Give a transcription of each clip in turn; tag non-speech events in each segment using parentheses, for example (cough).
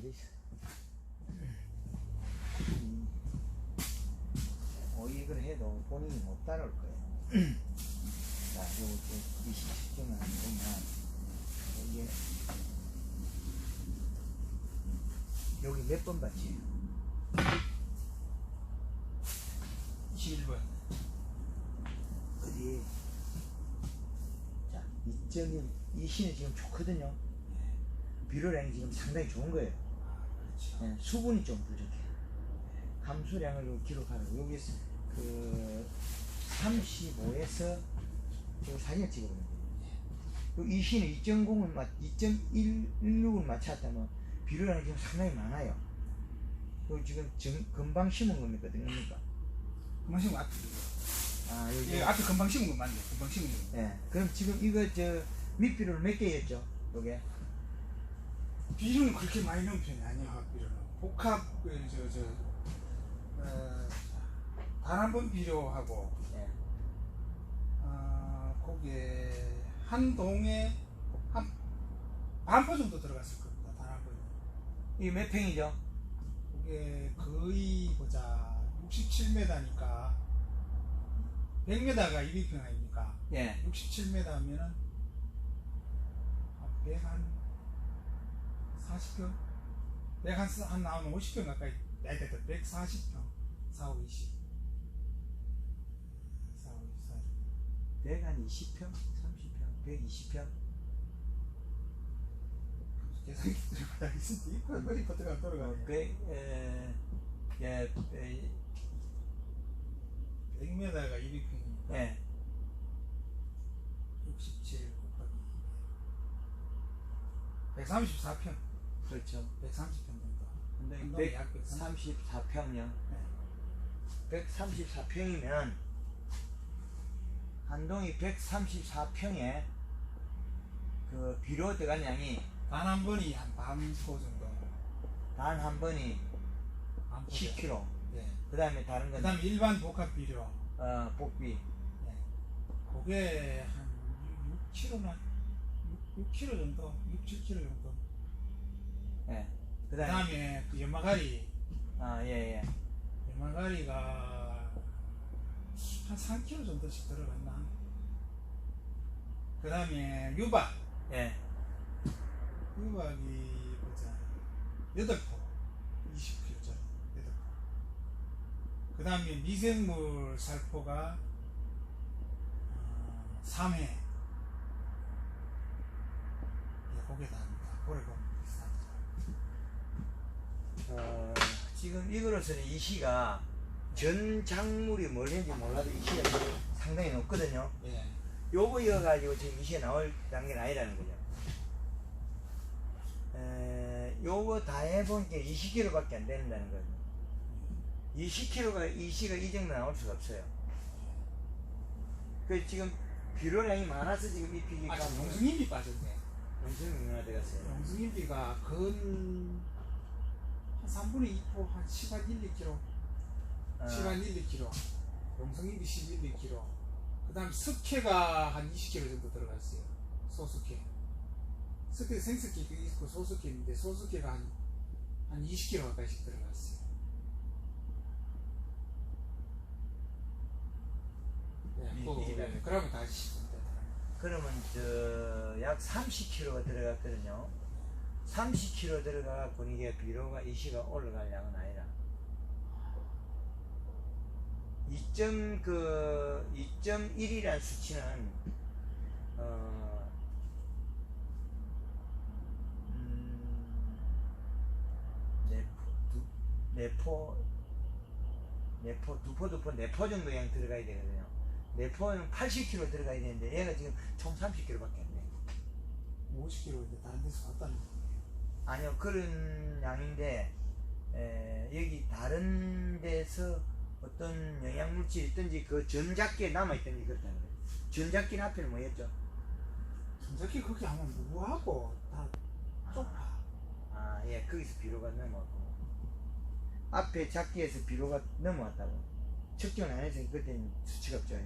앉아 있어. 음. 오익을 해도 본인이 못 따라올 거예요. (clears throat) 자, 요거 이 시점을 보면, 이게, 여기 몇번 받지? 21번. 어디? 자, 2.1, 이 시는 지금 좋거든요. 비료량이 지금 상당히 좋은 거예요. 예, 수분이 좀 부족해. 함수량을 좀 기록하라고. 여기 그 35에서 저 사진을 찍어보는 거예요. 이 시는 2.0을 맞, 2.16을 맞췄다면 비료량이 지금 상당히 많아요. 그리고 지금 정, 금방 심은 겁니까? 겁니까? 금방 심은 거 앞에. 아, 여기. 예, 앞에 금방 심은 거 맞네. 금방 심은 거. 예. 그럼 지금 이거 저 밑비료를 몇 개였죠? 요게? 비료는 그렇게 많이 넣은 편이 아니야, 학비료는. 복합, 그, 저, 저, 어, 단한 번 비료하고, 예. 어, 거기에 한 동에 한, 반포 정도 들어갔을 겁니다, 단 한 번. 이게 몇 평이죠? 그게 거의 보자 67m니까 100m가 200평 아닙니까? 예. 67m면은 100한 40평? 100한 한 나오면 50평 가까이 됐다 140평 4, 5, 20 4, 5, 24 100한 20평? 30평? 120평? 계산기 들어가야 있는데 이거 머리 버터가 어, 돌아가네 100, 에, 예, 에, 100m가 200평이니까 예. 67 곱하기 134평 그렇죠. 130평 정도 근데 한동에 약 130. 134평이요. 네. 134평이면 한동이 134평에 그 비료 들어간 양이 단 한 번이 한 반포 정도 단 한 번이 반포 10kg. 네. 그 다음에 다른 그건 다음 일반 복합 비료 어, 복비. 네. 그게 한 6kg나 6, 6kg 정도 6, 7kg 정도 예. 그그 다음에 그 연마가리. 아, 예, 예. 연마가리가 한 3kg 정도씩 들어갔나? 그 다음에 유박. 예. 유박이 보자. 8포. 20kg짜리 8포. 그 다음에 미생물 살포가 어, 3회. 예, 그게 다입니다. 고래 보면 비슷합니다 어, 지금 이거로서는 이 시가 전 작물이 뭘 했는지 몰라도 이 시가 상당히 높거든요. 예. 요거 이어가지고 지금 이 시에 나올 단계는 아니라는 거죠. 에, 요거 다 해보니까 20kg밖에 안 된다는 거죠. 20kg가 이 시가 이 정도 나올 수가 없어요. 그 지금 비료량이 많아서 지금 이 피기가 아, 지금 용승인비 빠졌네 용승이 얼마나 들어갔어요? 용승인비가 근한 3분의 2포 한 10한 1, 2kg 어, 10한 1, 2kg 용성인비 11, 2kg 그 다음 석회가 한 20kg 정도 들어갔어요. 소석회. 석회 생석회도 있고 소석회인데 소석회가 한, 한 20kg 가까이씩 들어갔어요. 네, 이- 그, 이게 다- 그러면 다시 그러면 저약 30kg가 들어갔거든요. 30kg 들어가갖고 이게 비료가 이 시가 올라갈 양은 아니라 2점 그 2.1이란 수치는 어 음, 네포 네포 두포 두포 네포 정도 양 들어가야 되거든요. 네포는 80kg 들어가야 되는데 얘가 지금 총 30kg밖에 안 돼. 50kg인데 다른 데서 왔다는 거예요 아니요 그런 양인데 에, 여기 다른 데서 어떤 영양물질이 있든지 그 전작기에 남아있든지 그렇다는 거예요. 전작기 앞에는 뭐였죠? 전자키 그렇게 하면 무하고 다 좁아 아, 예, 거기서 비료가 넘어왔고. 앞에 작기에서 비료가 넘어왔다고. 측정을 안 해서 그때는 수치가 없죠.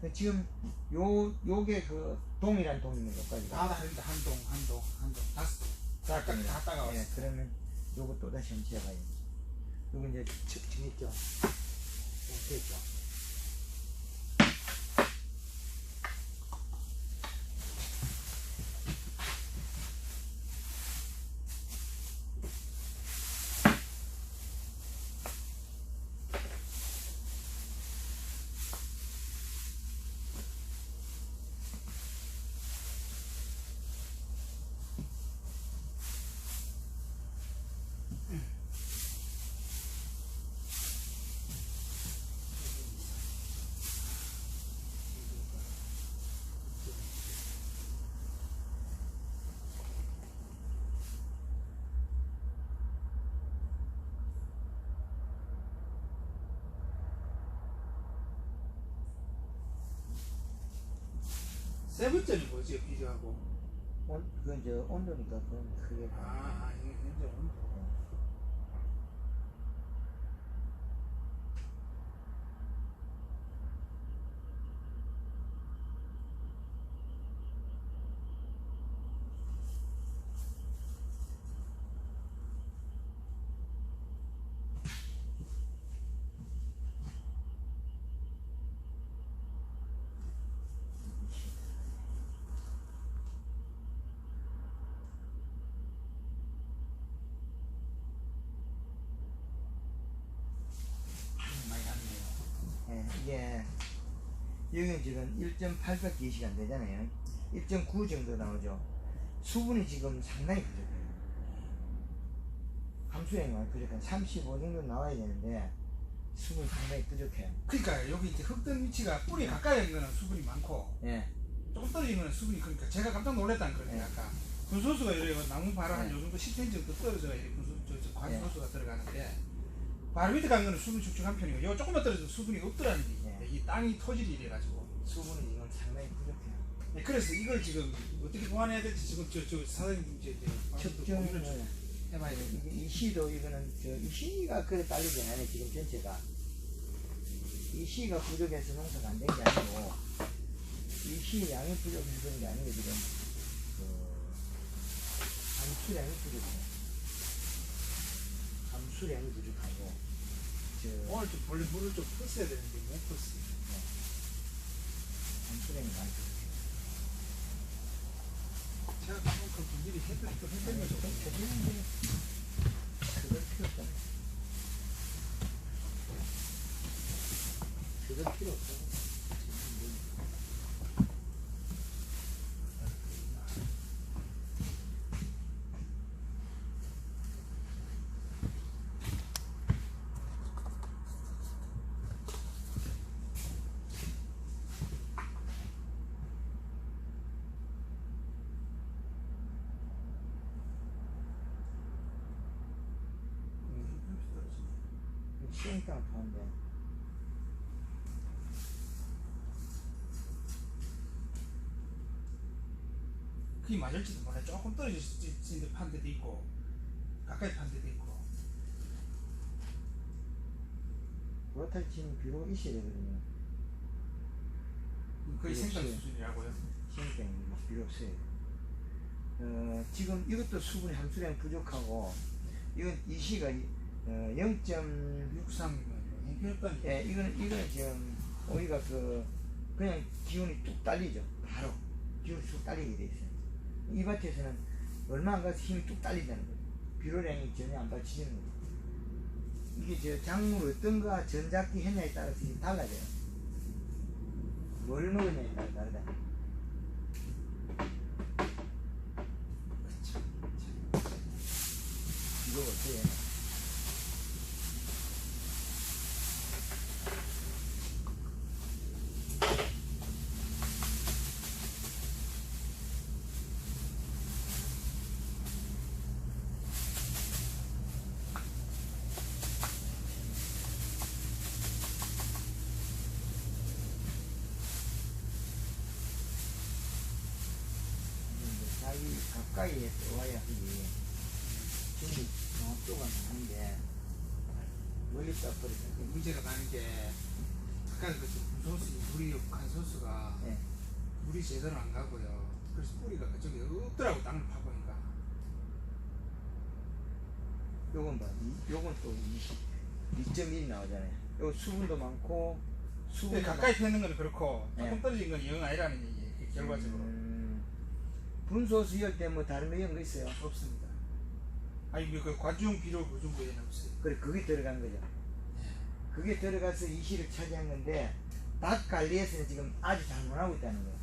그 지금 요, 요게 그 동이란 동입니다. 여기까지가. 다 다릅니다 한동 한동 한동 다섯 동 다 다 따가웠어요. 예, 그러면 요거 또 다시 한번 재봐요. 요거 이제 정- 정했죠? 어, 됐죠? 세 번째는 뭐지 비교하고 온, 그건 이제 온도니까 그건 크게. 아, 아 이게 현재 온도 많이 났네요 예, 이게 여기 지금 1.800G시간 되잖아요. 1.9 정도 나오죠. 수분이 지금 상당히 부족해요. 함수량이 부족한 35 정도 나와야 되는데 수분이 상당히 부족해요. 그러니까 여기 이제 흙든 위치가 뿌리 가까이 있는 거는 수분이 많고 예, 조금 떨어진 거는 수분이 그러니까 제가 깜짝 놀랐다는 거예요 네. 아까 군소수가 이래요 나무 바로 한 네. 요 정도 10cm 정도 떨어져야 이 군소 저, 저 네. 관소수가 들어가는데 바로 밑에 간 거는 수분이 축축한 편이고 요 조금만 떨어져도 수분이 없더라는 얘기예요 네. 이 땅이 토질이 이래가지고. 수분이 지금 상당히 부족해요. 네, 그래서 이걸 지금 어떻게 보완해야 될지 지금 저, 저 사장님 이제 좀 해봐야 돼. 이게 이 시도 이거는 저이 시가 그래 딸리지 않아요 지금 전체가. 이 시가 부족해서 농사가 안 된 게 아니고 이 시 양이 부족해서 그런 게 아니고 지금. 그 함수량이 부족해요 함수량이 부족하고 저 오늘 좀 원래 물을 좀 푸어야 되는데 못 푸었어요. 함수량이 많이 부족해요. 제가 그만큼 해드릴 거 해드리면 좋겠네요 저기는 그럴 필요 없잖아요. 그럴 필요 지금 뭐 시행장 파는데. 그게 맞을지도 몰라 조금 떨어질 판 데도 있고 가까이 판 데도 있고. 그렇다고 치면 비료가 있어야 되거든요 거의 생각. 수준이라고요. 시행장이 비료 없어요 어, 지금 이것도 수분의 함수량이 부족하고 이건 이 시가 어, 0. 63이면 형편없다는 예, 이거는 이거는 지금 오이가 그 그냥 기운이 뚝 딸리죠. 바로 기운이 뚝 딸리게 돼 있어요. 이 밭에서는 얼마 안 가서 힘이 뚝 딸린다는 거죠. 비료량이 전혀 안 받치는 거죠. 이게 저 작물 어떤 거가 전작기 했냐에 따라서 달라져요. 뭘 먹었냐에 따라 다르다. 이거 어때요? 이제 자기 가까이에 와야 하지. 지금 정확도가 나는데 멀리 떠버리다. 문제가 나는 게 아까 그 소수 물이 간소수가 예. 물이 제대로 안 가고요 그래서 뿌리가 그쪽에 없더라고 땅을 파보니까 요건 봐. 이, 요건 또 20, 2.1 나오잖아요. 요 수분도 많고 수분도 가까이 펴는 건 그렇고 조금 네. 떨어진 건 영 아니라는 얘기예요. 그 결과적으로 음, 분소 수열 때 뭐 다른 거 이런 거 있어요. 없습니다. 아니 그 관중 비료 보증부에는 없어요. 그래 그게 들어간 거죠. 네. 그게 들어가서 이 시를 차지한 건데 닭 관리에서는 지금 아주 잘못하고 있다는 거예요.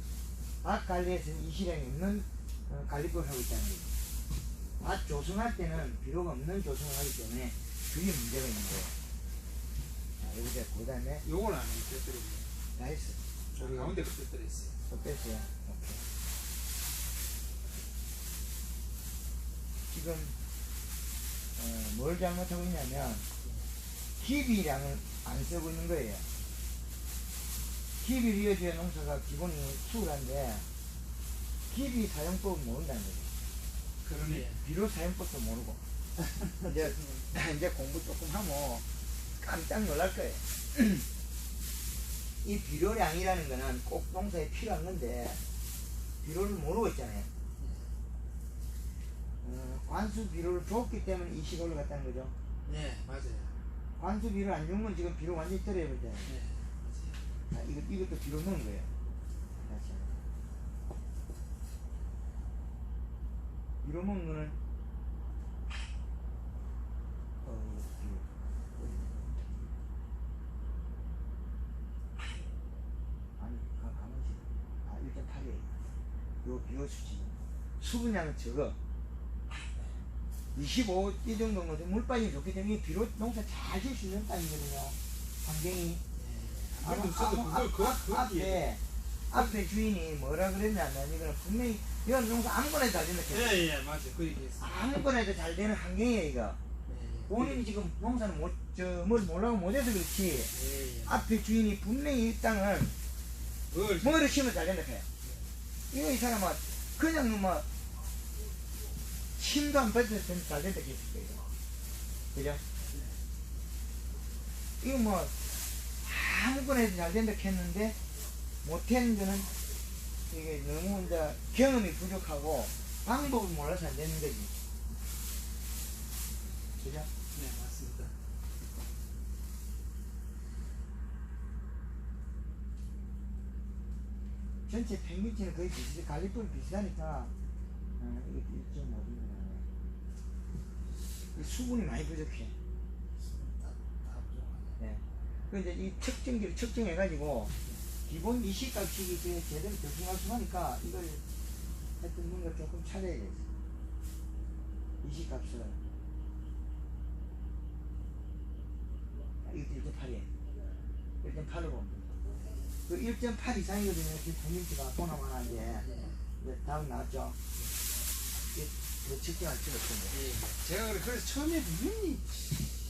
닭 관리에서는 이 시량이 없는 어, 관리법을 하고 있다는 거예요. 닭 조성할 때는 비료가 없는 조성을 하기 때문에 그게 문제가 있는 거예요. 자, 여기다 그 다음에 요건 안 해요. 다 했어. 저기 가운데 그 떼뜨렸어요. 또 뺐어요. 오케이. 지금 어, 뭘 잘못하고 있냐면 희비량을 안 쓰고 있는 거예요. 희비를 이어줘야 농사가 기본이 수월한데 희비 사용법을 모른다는 거죠. 그러네. 비료 사용법도 모르고 (laughs) 이제 이제 공부 조금 하면 깜짝 놀랄 거예요. (clears throat) 이 비료량이라는 거는 꼭 농사에 필요한 건데 비료를 모르고 있잖아요. 어, 관수 비료를 줬기 때문에 이 시가 올라갔다는 거죠. 네 맞아요. 관수 비료를 안준건 지금 비료 완전히 떨어져 버렸잖아요. 네 맞아요. 아, 이거, 이것도 비료 넣은 거예요. 다시. 비료 먹는 거는 어, 이거 비료. 아니, 가, 가만히 아, 1.8이에요. 요 비료 수지. 수분량은 적어. 25, 이 정도면 물 빠짐이 좋기 때문에 비료 농사 잘 질 수 있는 땅이거든요. 환경이. 써도 아마 그걸 앞, 그 앞. 앞에 앞에 주인이 뭐라 그랬냐면 이거는 분명히 이건 농사 아무거나 해도 잘 된다 했어요. 예 예 맞아요. 그 얘기 했어요. 아무거나 해도 잘 되는 환경이에요 이거 예, 본인이 지금 농사는 못, 저, 뭘 몰라고 못해서 그렇지 예, 예. 앞에 주인이 분명히 이 땅은 뭘 뭐를 심으면 잘 된다 해요 이거 이 사람은 그냥 뭐 힘도 안 뱉어도 잘 된다 했을 거예요 그죠? 이거 뭐 아무거나 해도 잘 된다 했는데 못했는 거는 이게 너무 이제 경험이 부족하고 방법을 몰라서 안 되는 거지 그죠? 네 맞습니다. 전체 평균치는 거의 비슷해 가격도 비슷하니까 어, 이거 1.5인 수분이 많이 부족해. 네. 그 이제 이 측정기를 측정해가지고 기본 이시값이 이제 제대로 적용할 수 하니까 이걸 하여튼 뭔가 조금 찾아야 돼. 이시값을. 아, 이것도 1.8이에요. 1.8으로. 그1.8 이상이거든요. 지금 평균치가 보나마나 이제. 예. 이제 다음 나왔죠. 필요 없던데. 예, 예. 제가 그래- 그래서 처음에 분명히